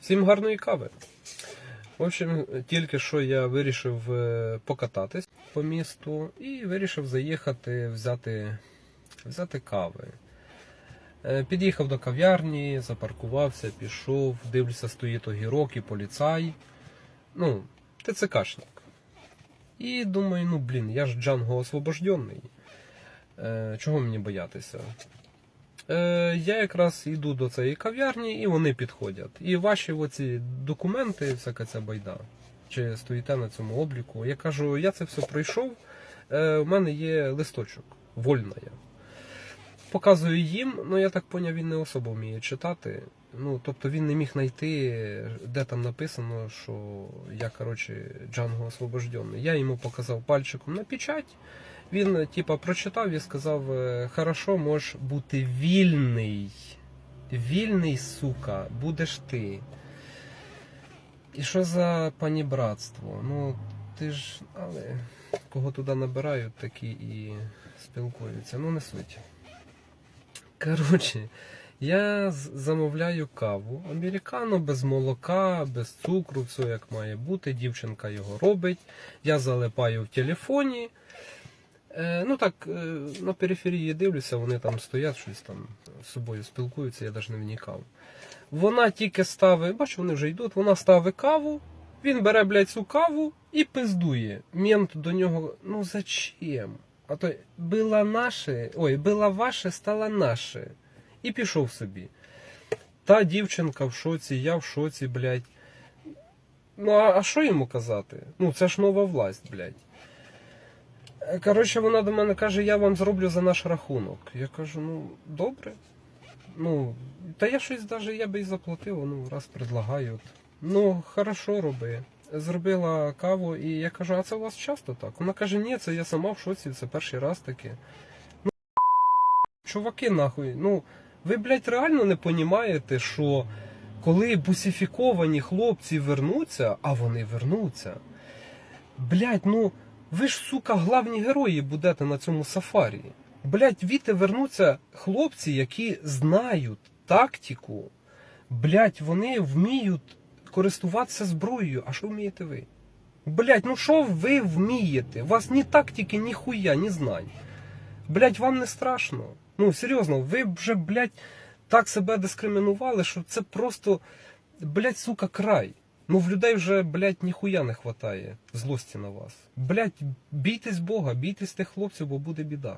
Всім гарної кави. В общем, тільки що я вирішив е, покататись по місту і вирішив заїхати взяти, взяти кави. Е, Під'їхав до кав'ярні, запаркувався, пішов, дивлюся, стоїть огірок і поліцай. Ну, ТЦКшник. І думаю, ну блін, я ж Джанго освобожденний. Е, чого мені боятися? Е, я якраз йду до цієї кав'ярні, і вони підходять. І ваші оці документи, всяка ця байда, чи стоїте на цьому обліку. Я кажу, я це все пройшов. Е, у мене є листочок, вольна я. Показую їм, ну я так поняв, він не особо вміє читати. Ну, тобто він не міг знайти, де там написано, що я, коротше, Джанго освобожденний. Я йому показав пальчиком на печать. Він, типа, прочитав і сказав: е, хорошо, можеш бути вільний. Вільний, сука, будеш ти. І що за панібратство? Ну, ти ж. Але кого туди набирають, такі і спілкуються. Ну, не суть. Коротше, я замовляю каву. Американо без молока, без цукру, все як має бути. Дівчинка його робить. Я залипаю в телефоні. Е, ну так, е, на периферії дивлюся, вони там стоять, щось там з собою спілкуються, я навіть не вникав. Вона тільки ставить, бачу, вони вже йдуть, вона ставить каву, він бере, блядь, цю каву і пиздує. Мент до нього, ну зачем? А то було наше, ой, було ваше, стало наше. І пішов собі. Та дівчинка в шоці, я в шоці, блядь. Ну, а, що йому казати? Ну, це ж нова власть, блядь. Е, Коротше, вона до мене каже, я вам зроблю за наш рахунок. Я кажу, ну, добре. Ну, та я щось навіть я би і заплатив, ну, раз предлагають. Ну, хорошо роби. Зробила каву, і я кажу, а це у вас часто так? Вона каже, ні, це я сама в шоці, це перший раз таке. Ну, чуваки, нахуй, ну, ви, блядь, реально не понімаєте, що коли бусифіковані хлопці вернуться, а вони вернуться, блядь, ну. Ви ж, сука, главні герої будете на цьому сафарі. Блять, віти вернуться хлопці, які знають тактику. Блять, вони вміють користуватися зброєю. А що вмієте ви? Блять, ну що ви вмієте? У вас ні тактики, ні хуя, ні знань. Блять, вам не страшно. Ну, серйозно, ви вже, блять, так себе дискримінували, що це просто, блять, сука, край. Ну в людей вже, блядь, ніхуя не хватає злості на вас. Блядь, бійтесь Бога, бійтесь тих хлопців, бо буде біда.